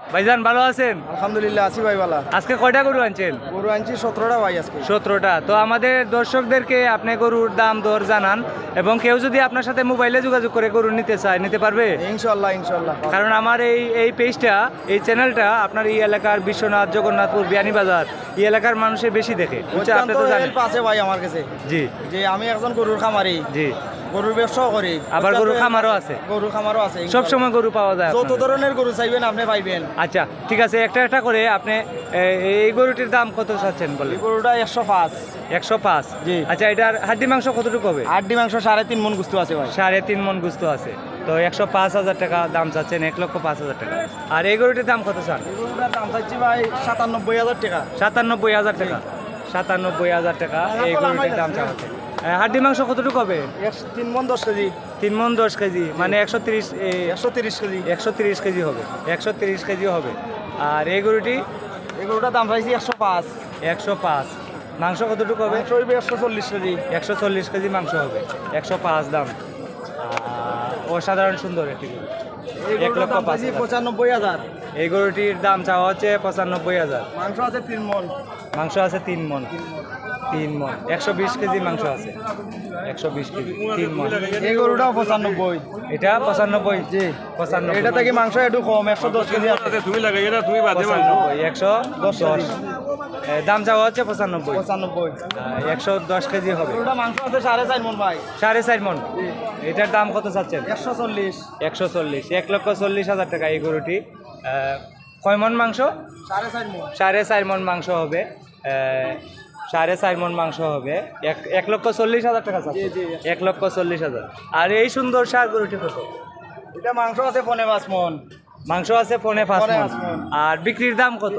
ভাইজান ভালো আছেন? আলহামদুলিল্লাহ আছি ভাই ভালো। আজকে কয়টা গরু আনছেন? গরু আনছি সতেরোটা ভাই আজকে। সতেরোটা। তো আমাদের দর্শকদেরকে আপনি গরুর দাম দর জানান এবং কেউ যদি আপনার সাথে মোবাইলে যোগাযোগ করে গরু নিতে চায় নিতে পারবে? ইনশাল্লাহ ইনশাল্লাহ কারণ আমার এই এই পেজটা এই চ্যানেলটা আপনার এই এলাকার বিশ্বনাথ জগন্নাথপুর বিয়ানীবাজার এই এলাকার মানুষের বেশি দেখে। আপনি তো জানেন। আছে ভাই আমার কাছে। জি। যে আমি একজন গরুর খামারি। জি। গরুর ব্যবসাও করি। আবার help খামারও আছে। গরুর খামারও আছে সব সময় গরু পাওয়া যায় যত ধরনের গরু চাইবেন আপনি পাইবেন। আচ্ছা ঠিক আছে একটা একটা করে আপনি এই গরুটির দাম কত চাচ্ছেন বলে গরুটা একশো পাঁচ। একশো পাঁচ? জি। আচ্ছা এটার হাড্ডি মাংস কতটুকু হবে? আটটি মাংস সাড়ে তিন মন গুস্ত আছে ভাই। সাড়ে তিন মন গুস্ত আছে। তো একশো পাঁচ হাজার টাকা দাম চাচ্ছেন এক লক্ষ পাঁচ হাজার টাকা। আর এই গরুটির দাম কত চান? গরুটার দাম চাচ্ছি ভাই সাতানব্বই হাজার টাকা। সাতানব্বই হাজার টাকা। সাতানব্বই হাজার টাকা এই গরুটির দাম চাচ্ছে হাড্ডি মাংস কতটুকু হবে? একশো তিন মন দশ কেজি। তিন মন দশ কেজি মানে একশো তিরিশ একশো তিরিশ কেজি। একশো তিরিশ কেজি হবে একশো তিরিশ কেজি হবে। আর এই গরুটি? এই গরুটার দাম চাইছি একশো পাঁচ। একশো পাঁচ। মাংস কতটুকু হবে? একশো চল্লিশ কেজি। একশো চল্লিশ কেজি মাংস হবে একশো পাঁচ দাম। অসাধারণ সুন্দর একটি এক লক্ষ পঁচানব্বই হাজার। এই গরুটির দাম চাওয়া হচ্ছে পঁচানব্বই হাজার। মাংস আছে তিন মন। মাংস আছে তিন মন। তিন মন। একশো বিশ কেজি মাংস আছে। একশো বিশ কেজি। তিন মন। এই গরুটাও পঁচানব্বই। এটা পঁচানব্বই? জি। পঁচানব্বই। এটা থেকে মাংস একটু কম একশো দশ কেজি আছে। তুমি লাগাই না তুমি বাদে পঁচানব্বই একশো দশ। দশ দাম চাওয়া হচ্ছে পঁচানব্বই। পঁচানব্বই। একশো দশ কেজি হবে। মাংস আছে সাড়ে চার মন ভাই। সাড়ে চার মন। এটার দাম কত চাচ্ছেন? একশো চল্লিশ। একশো চল্লিশ। এক লক্ষ চল্লিশ হাজার টাকা এই গরুটি। কয় মন মাংস? সাড়ে চার মন। সাড়ে চার মন মাংস হবে। সাড়ে চার মন মাংস হবে। এক এক লক্ষ চল্লিশ হাজার টাকা চাচ্ছে। এক লক্ষ চল্লিশ হাজার। আর এই সুন্দর সার গরুটি কত? এটা মাংস আছে পনে পাঁচ মন। মাংস আছে পনে পাঁচ মণ। আর বিক্রির দাম কত?